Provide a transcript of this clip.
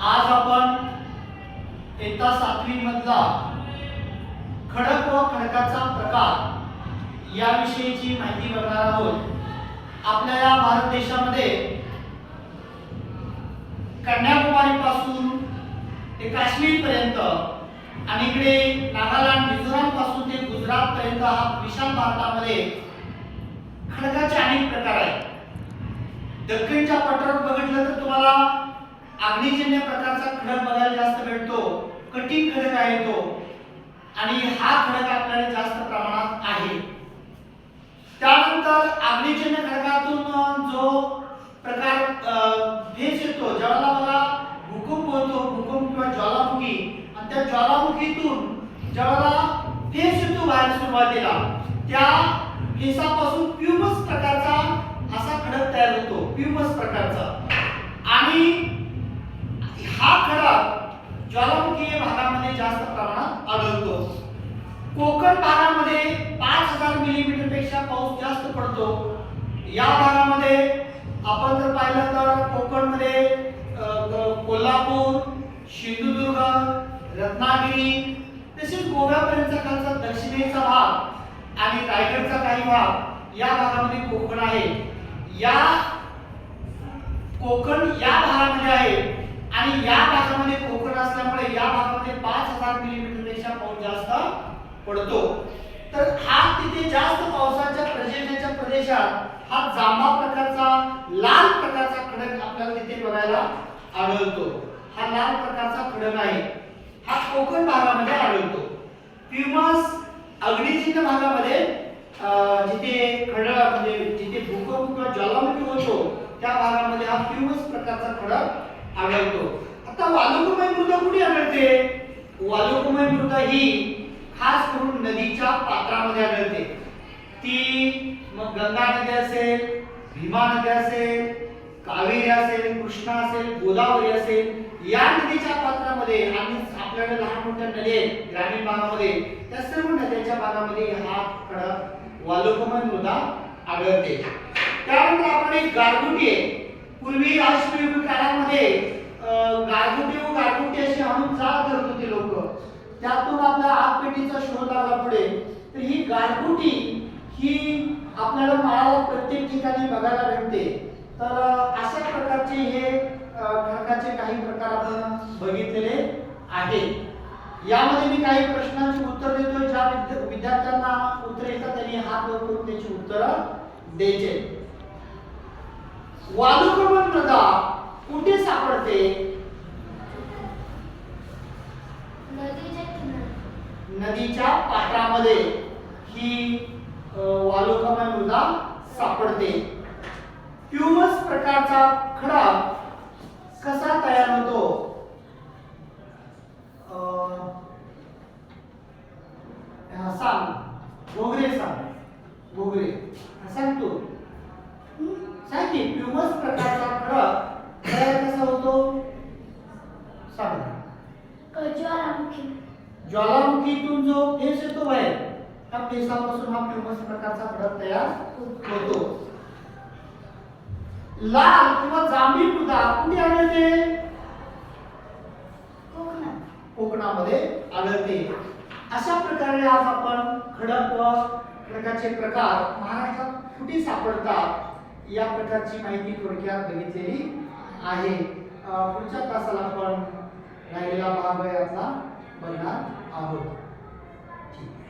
आज आपण इयत्ता सातवी मधला खडक व खडकाचा प्रकार याविषयीची माहिती बघणार आहोत. आपल्या या भारत देशामध्ये कन्याकुमारी पासून ते काश्मीर पर्यंत आणि इकडे नागालँड मिझोरामपासून ते गुजरात पर्यंत हा विशाल भारतामध्ये खडकाचे अनेक प्रकार आहेत. दख्खनच्या पठारात बघितलं तर अग्निजन्य प्रकारचा खडक बघायला जास्त भेटतो कठीण खडक आहे तो. आणि हा खडक आपल्याला जास्त प्रमाणात आहे. त्यानंतर अग्निजन्य खडकातून जो प्रकार अ, भेस येतो ज्याला बघा भूकंप होतो भूकंप किंवा ज्वालामुखी. आणि त्या ज्वालामुखीतून ज्याला फेस येतो बाहेर सुरुवातीला त्या फेसापासून प्युमस प्रकारचा असा खडक तयार होतो प्युमस प्रकारचा. आणि हा खडक ज्वालामुखी भागामध्ये जास्त प्रमाणात आढळतो कोकण भागामध्ये पाच हजार मिलीमीटरपेक्षा पाऊस जास्त पडतो. या भागामध्ये आपण जर पाहिलं तर कोकणमध्ये कोल्हापूर सिंधुदुर्ग रत्नागिरी तसेच गोव्यापर्यंतचा खालचा दक्षिणेचा भाग आणि रायगडचा काही भाग या भागामध्ये कोकण आहे. या कोकण या भागामध्ये आहे आणि या भागामध्ये कोकण असल्यामुळे या भागामध्ये पाच हजार मिलीमीटरपेक्षा पाऊस जास्त पडतो. तर हा तिथे जास्त पावसाच्या प्रदेशाच्या प्रदेशात हा जांभा प्रकारचा लाल प्रकारचा खडक आपल्याला तिथे बघायला आढळतो. हा लाल प्रकारचा खडक आहे. हा कोकण भागामध्ये आढळतो. पिमास अग्निचिन्ह भागामध्ये जिथे खडक म्हणजे जिथे भूकंप किंवा ज्वालामुखी होतो त्या भागामध्ये हा फ्युमस प्रकारचा खडक आढळतो. आता वालुकमय मृदा कुठे आढळते? वालुकमय मृदा ही खास करून नदीच्या पात्रामध्ये आढळते. ती मग गंगा नदी असेल भीमा नदी असेल कावेरी असेल कृष्णा असेल गोदावरी असेल या नदीच्या पात्रामध्ये आणि आपल्याकडे लहान मोठ्या नदी आहेत ग्रामीण भागामध्ये त्या सर्व नद्यांच्या भागामध्ये हा खडक वालुकमन मृदा आढळते. त्यानंतर आपण एक गारगुटी आहे. पूर्वी राष्ट्रयुग काळामध्ये अं, गारगुटी व गारगुटी अशी आणून जात करत होते लोक. त्यातून गारगुटीचा शोध लागला पुढे तर ही गारगुटी ही आपल्याला माळाला प्रत्येक ठिकाणी बघायला भेटते. तर अशा प्रकारचे हे खडकाचे काही प्रकार आपण बघितलेले आहेत. यामध्ये मी काही प्रश्नांची उत्तर देतो ज्या विद्यार्थ्यांना उत्तर येतात त्यांनी हात वर करून त्याची उत्तर द्यायचे. वालुकमल मृदा कुठे सापडते नदीच्या किनारी नदीच्या पात्रामध्ये ही वालुकामय मृदा सापडते. ह्युमस प्रकारचा खडा कसा तयार होतो? सांग. घोगरे सांग. घोगरे सांगतो सांग तू. की प्युमस प्रकारचा खडा तयार कसा होतो सांग ज्वालामुखी ज्वालामुखीतून जो बाहेर त्या फेसापासून हा प्युमस प्रकारचा खडक तयार होतो. लाल किंवा जांभी मृदा कुठे आढळते? कोकणामध्ये आढळते. अशा प्रकारे आज आपण खडक व खडकाचे प्रकार महाराष्ट्रात कुठे सापडतात या प्रकारची माहिती थोडक्यात बघितलेली आहे. पुढच्या तासाला आपण राहिलेला भाग आहे आपला बघणार आहोत.